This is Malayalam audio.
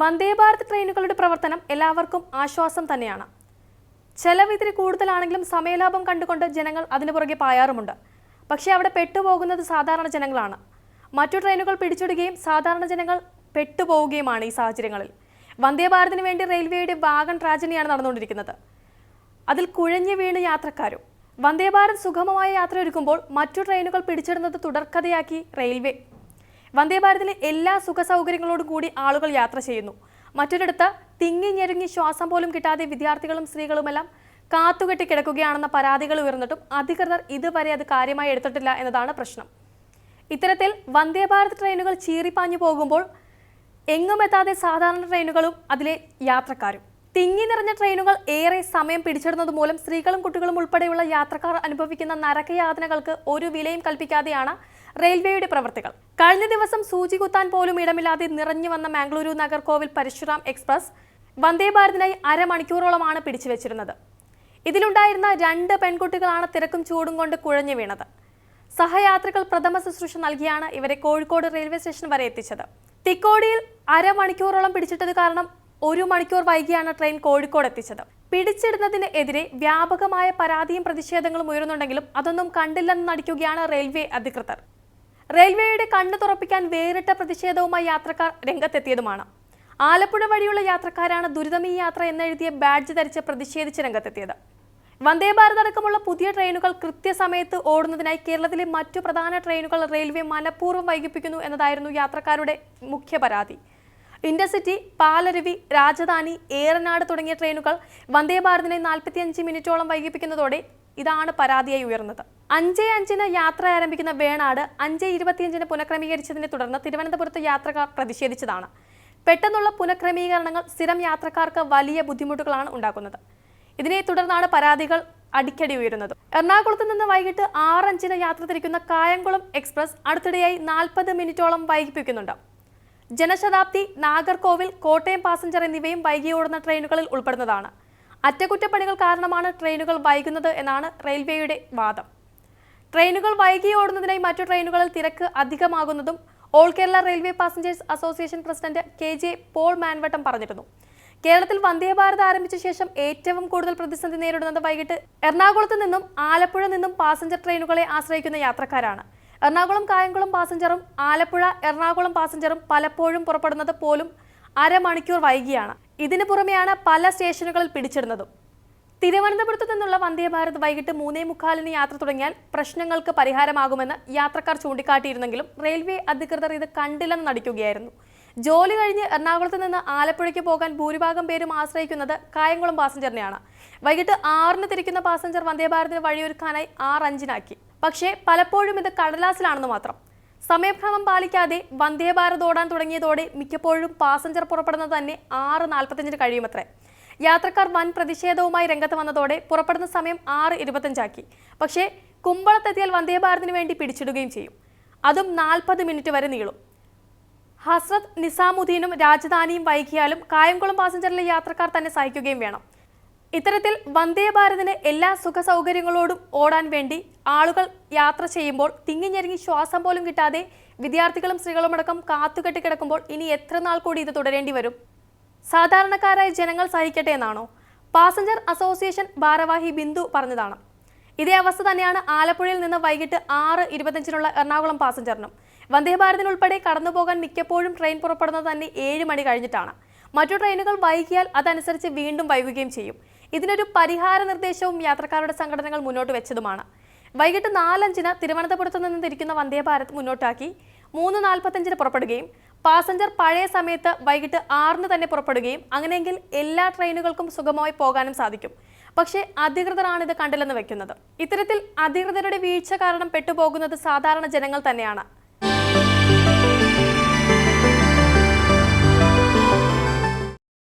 വന്ദേ ഭാരത് ട്രെയിനുകളുടെ പ്രവർത്തനം എല്ലാവർക്കും ആശ്വാസം തന്നെയാണ്. ചെലവ് ഇതിന് കൂടുതലാണെങ്കിലും സമയലാഭം കണ്ടുകൊണ്ട് ജനങ്ങൾ അതിനു പുറകെ പായാറുമുണ്ട്. പക്ഷേ അവിടെ പെട്ടുപോകുന്നത് സാധാരണ ജനങ്ങളാണ്. മറ്റു ട്രെയിനുകൾ പിടിച്ചിടുകയും സാധാരണ ജനങ്ങൾ പെട്ടുപോവുകയുമാണ് ഈ സാഹചര്യങ്ങളിൽ. വന്ദേ ഭാരതിന് വേണ്ടി റെയിൽവേയുടെ വാഗൺ ട്രാജഡിയാണ് നടന്നുകൊണ്ടിരിക്കുന്നത്. അതിൽ കുഴഞ്ഞു വീണ് യാത്രക്കാരും വന്ദേ ഭാരത് സുഗമമായ യാത്ര ഒരുക്കുമ്പോൾ മറ്റു ട്രെയിനുകൾ പിടിച്ചിടുന്നത് തുടർക്കഥയാക്കി റെയിൽവേ വന്ദേ ഭാരതിലെ എല്ലാ സുഖ സൗകര്യങ്ങളോടും കൂടി ആളുകൾ യാത്ര ചെയ്യുന്നു. മറ്റൊരിടത്ത് തിങ്ങി ഞെരുങ്ങി ശ്വാസം പോലും കിട്ടാതെ വിദ്യാർത്ഥികളും സ്ത്രീകളുമെല്ലാം കാത്തുകെട്ടി കിടക്കുകയാണെന്ന പരാതികൾ ഉയർന്നിട്ടും അധികൃതർ ഇതുവരെ അത് കാര്യമായി എടുത്തിട്ടില്ല എന്നതാണ് പ്രശ്നം. ഇത്തരത്തിൽ വന്ദേഭാരത് ട്രെയിനുകൾ ചീറിപ്പാഞ്ഞു പോകുമ്പോൾ എങ്ങുമെത്താതെ സാധാരണ ട്രെയിനുകളും അതിലെ യാത്രക്കാരും. തിങ്ങി നിറഞ്ഞ ട്രെയിനുകൾ ഏറെ സമയം പിടിച്ചിടുന്നത് മൂലം സ്ത്രീകളും കുട്ടികളും ഉൾപ്പെടെയുള്ള യാത്രക്കാർ അനുഭവിക്കുന്ന നരകയാതനകൾക്ക് ഒരു വിലയും കൽപ്പിക്കാതെയാണ് റെയിൽവേയുടെ പ്രവർത്തികൾ. കഴിഞ്ഞ ദിവസം സൂചി കുത്താൻ പോലും ഇടമില്ലാതെ നിറഞ്ഞു വന്ന മാംഗ്ലൂരു നഗർകോവിൽ പരശുറാം എക്സ്പ്രസ് വന്ദേ ഭാരതിനായി അരമണിക്കൂറോളമാണ് പിടിച്ചുവെച്ചിരുന്നത്. ഇതിലുണ്ടായിരുന്ന രണ്ട് പെൺകുട്ടികളാണ് തിരക്കും ചൂടും കൊണ്ട് കുഴഞ്ഞു വീണത്. സഹയാത്രികൾ പ്രഥമ ശുശ്രൂഷ നൽകിയാണ് ഇവരെ കോഴിക്കോട് റെയിൽവേ സ്റ്റേഷൻ വരെ എത്തിച്ചത്. തിക്കോടിയിൽ അരമണിക്കൂറോളം പിടിച്ചിട്ടത് കാരണം ഒരു മണിക്കൂർ വൈകിയാണ് ട്രെയിൻ കോഴിക്കോട് എത്തിച്ചത്. പിടിച്ചിടുന്നതിന് എതിരെ വ്യാപകമായ പരാതിയും പ്രതിഷേധങ്ങളും ഉയരുന്നുണ്ടെങ്കിലും അതൊന്നും കണ്ടില്ലെന്ന് നടിക്കുകയാണ് റെയിൽവേ അധികൃതർ. റെയിൽവേയുടെ കണ്ണു തുറപ്പിക്കാൻ വേറിട്ട പ്രതിഷേധവുമായി യാത്രക്കാർ രംഗത്തെത്തിയതുമാണ്. ആലപ്പുഴ വഴിയുള്ള യാത്രക്കാരാണ് ദുരിതമീ യാത്ര എന്നെഴുതിയ ബാഡ്ജ് ധരിച്ച് പ്രതിഷേധിച്ച് രംഗത്തെത്തിയത്. വന്ദേ ഭാരത് അടക്കമുള്ള പുതിയ ട്രെയിനുകൾ കൃത്യസമയത്ത് ഓടുന്നതിനായി കേരളത്തിലെ മറ്റു പ്രധാന ട്രെയിനുകൾ റെയിൽവേ മനഃപൂർവം വൈകിപ്പിക്കുന്നു എന്നതായിരുന്നു യാത്രക്കാരുടെ മുഖ്യ പരാതി. ഇന്റർസിറ്റി പാലരുവി രാജധാനി ഏറനാട് തുടങ്ങിയ ട്രെയിനുകൾ വന്ദേ ഭാരതിനെ നാൽപ്പത്തിയഞ്ച് മിനിറ്റോളം വൈകിപ്പിക്കുന്നതോടെ ഇതാണ് പരാതിയായി ഉയർന്നത്. അഞ്ചേ അഞ്ചിന് യാത്ര ആരംഭിക്കുന്ന വേണാട് അഞ്ച് ഇരുപത്തിയഞ്ചിന് പുനഃക്രമീകരിച്ചതിനെ തുടർന്ന് തിരുവനന്തപുരത്ത് യാത്രക്കാർ പ്രതിഷേധിച്ചതാണ്. പെട്ടെന്നുള്ള പുനഃക്രമീകരണങ്ങൾ സ്ഥിരം യാത്രക്കാർക്ക് വലിയ ബുദ്ധിമുട്ടുകളാണ് ഉണ്ടാക്കുന്നത്. ഇതിനെ തുടർന്നാണ് പരാതികൾ അടിക്കടി ഉയരുന്നത്. എറണാകുളത്ത് നിന്ന് വൈകിട്ട് ആറഞ്ചിന് യാത്ര തിരിക്കുന്ന കായംകുളം എക്സ്പ്രസ് അടുത്തിടെയായി നാൽപ്പത് മിനിറ്റോളം വൈകിപ്പിക്കുന്നുണ്ട്. ജനശതാബ്ദി നാഗർകോവിൽ കോട്ടയം പാസഞ്ചർ എന്നിവയും വൈകി ഓടുന്ന ട്രെയിനുകളിൽ ഉൾപ്പെടുന്നതാണ്. അറ്റകുറ്റപ്പണികൾ കാരണമാണ് ട്രെയിനുകൾ വൈകുന്നത് എന്നാണ് റെയിൽവേയുടെ വാദം. ട്രെയിനുകൾ വൈകി ഓടുന്നതിനായി മറ്റു ട്രെയിനുകളിൽ തിരക്ക് അധികമാകുന്നതും all Kerala railway passengers association president K J Paul Manvattom പറഞ്ഞിരുന്നു. കേരളത്തിൽ വന്ദേ ഭാരത് ആരംഭിച്ച ശേഷം ഏറ്റവും കൂടുതൽ പ്രതിസന്ധി നേരിടുന്നത് വൈകിട്ട് എറണാകുളത്ത് നിന്നും ആലപ്പുഴ നിന്നും പാസഞ്ചർ ട്രെയിനുകളെ ആശ്രയിക്കുന്ന യാത്രക്കാരാണ്. എറണാകുളം കായംകുളം പാസഞ്ചറും ആലപ്പുഴ എറണാകുളം പാസഞ്ചറും പലപ്പോഴും പുറപ്പെടുന്നത് പോലും അരമണിക്കൂർ വൈകിയാണ്. ഇതിനു പുറമെയാണ് പല സ്റ്റേഷനുകളിൽ പിടിച്ചിടുന്നതും. തിരുവനന്തപുരത്ത് നിന്നുള്ള വന്ദേഭാരത് വൈകിട്ട് മൂന്നേ മുക്കാലിന് യാത്ര തുടങ്ങിയാൽ പ്രശ്നങ്ങൾക്ക് പരിഹാരമാകുമെന്ന് യാത്രക്കാർ ചൂണ്ടിക്കാട്ടിയിരുന്നെങ്കിലും റെയിൽവേ അധികൃതർ ഇത് കണ്ടില്ലെന്ന് നടിക്കുകയായിരുന്നു. ജോലി കഴിഞ്ഞ് എറണാകുളത്ത് നിന്ന് ആലപ്പുഴയ്ക്ക് പോകാൻ ഭൂരിഭാഗം പേരും ആശ്രയിക്കുന്നത് കായംകുളം പാസഞ്ചറിനെയാണ്. വൈകിട്ട് ആറിന് തിരിക്കുന്ന പാസഞ്ചർ വന്ദേഭാരതിന് വഴിയൊരുക്കാനായി ആറ് അഞ്ചിനാക്കി. പക്ഷേ പലപ്പോഴും ഇത് കടലാസിലാണെന്ന് മാത്രം. സമയഭ്രമം പാലിക്കാതെ വന്ദേ ഭാരത് ഓടാൻ തുടങ്ങിയതോടെ മിക്കപ്പോഴും പാസഞ്ചർ പുറപ്പെടുന്നത് തന്നെ ആറ് നാൽപ്പത്തഞ്ചിന് കഴിയുമത്രേ. യാത്രക്കാർ വൻ പ്രതിഷേധവുമായി രംഗത്ത് വന്നതോടെ പുറപ്പെടുന്ന സമയം ആറ് ഇരുപത്തഞ്ചാക്കി പക്ഷേ കുമ്പളത്തെത്തിയാൽ വന്ദേ ഭാരതിന് വേണ്ടി പിടിച്ചിടുകയും ചെയ്യും. അതും നാൽപ്പത് മിനിറ്റ് വരെ നീളും. ഹസ്രത് നിസാമുദ്ദീനും രാജധാനിയും വൈകിയാലും കായംകുളം പാസഞ്ചറിലെ യാത്രക്കാർ തന്നെ സഹിക്കുകയും വേണം. ഇത്തരത്തിൽ വന്ദേ ഭാരതിന് എല്ലാ സുഖ സൗകര്യങ്ങളോടും ഓടാൻ വേണ്ടി ആളുകൾ യാത്ര ചെയ്യുമ്പോൾ തിങ്ങിഞ്ഞെരുങ്ങി ശ്വാസം പോലും കിട്ടാതെ വിദ്യാർത്ഥികളും സ്ത്രീകളുമടക്കം കാത്തുകെട്ടി കിടക്കുമ്പോൾ ഇനി എത്ര നാൾ കൂടി ഇത് തുടരേണ്ടി വരും? സാധാരണക്കാരായ ജനങ്ങൾ സഹിക്കട്ടെ എന്നാണോ? പാസഞ്ചർ അസോസിയേഷൻ ഭാരവാഹി ബിന്ദു പറഞ്ഞതാണ്. ഇതേ അവസ്ഥ തന്നെയാണ് ആലപ്പുഴയിൽ നിന്ന് വൈകിട്ട് ആറ് ഇരുപത്തഞ്ചിനുള്ള എറണാകുളം പാസഞ്ചറിനും. വന്ദേ ഭാരതിനുൾപ്പെടെ കടന്നുപോകാൻ മിക്കപ്പോഴും ട്രെയിൻ പുറപ്പെടുന്നത് തന്നെ ഏഴ് മണി കഴിഞ്ഞിട്ടാണ്. മറ്റു ട്രെയിനുകൾ വൈകിയാൽ അതനുസരിച്ച് വീണ്ടും വൈകുകയും ചെയ്യും. ഇതിനൊരു പരിഹാര നിർദ്ദേശവും യാത്രക്കാരുടെ സംഘടനകൾ മുന്നോട്ട് വെച്ചതുമാണ്. വൈകിട്ട് നാലഞ്ചിന് തിരുവനന്തപുരത്ത് നിന്ന് തിരിക്കുന്ന വന്ദേ ഭാരത് മുന്നോട്ടാക്കി മൂന്ന് നാൽപ്പത്തഞ്ചിന് പുറപ്പെടുകയും പാസഞ്ചർ പഴയ സമയത്ത് വൈകിട്ട് ആറിന് തന്നെ പുറപ്പെടുകയും അങ്ങനെയെങ്കിൽ എല്ലാ ട്രെയിനുകൾക്കും സുഗമമായി പോകാനും സാധിക്കും. പക്ഷേ അധികൃതരാണ് ഇത് കണ്ടില്ലെന്ന് വെക്കുന്നത്. ഇത്തരത്തിൽ അധികൃതരുടെ വീഴ്ച കാരണം പെട്ടുപോകുന്നത് സാധാരണ ജനങ്ങൾ തന്നെയാണ്.